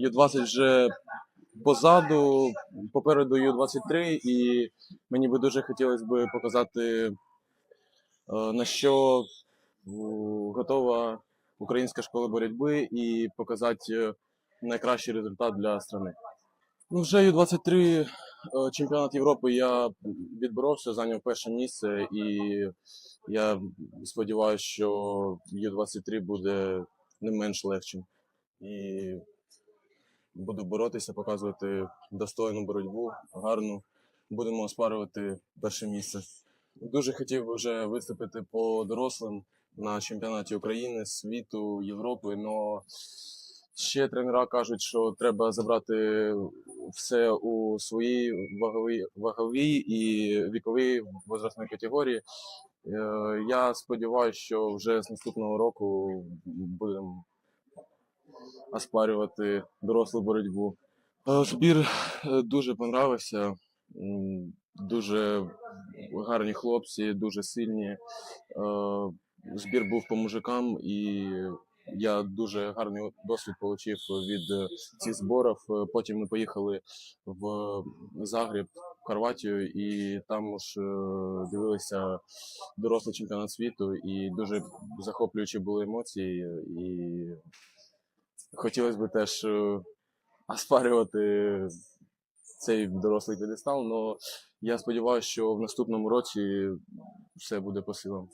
Ю-20 вже позаду, попереду Ю-23, і мені би дуже хотілося б показати, е, на що готова українська школа боротьби і показати е, найкращий результат для страни. Ну, вже Ю-23 е, чемпіонат Європи я відборовся, зайняв перше місце, і я сподіваюся, що Ю-23 буде не менш легшим. І буду боротися, показувати достойну боротьбу, гарну. Будемо оспарювати перше місце. Дуже хотів вже виступити по дорослим на чемпіонаті України, світу, Європи, але ще тренера кажуть, що треба забрати все у своїй ваговій, ваговій і віковій возрастній категорії. Е, Я сподіваюся, що вже з наступного року будемо оспарювати дорослу боротьбу. Е, Збір е, дуже понравився. Дуже гарні хлопці, дуже сильні. Е, Збір був по мужикам, і я дуже гарний досвід отримав від цих зборів. Потім ми поїхали в Загреб, в Хорватію, і там ж дивилися дорослий чемпіонат світу, і дуже захоплюючі були емоції. І хотілося б теж е, оспарювати цей дорослий підестал, але я сподіваюся, що в наступному році все буде по силам.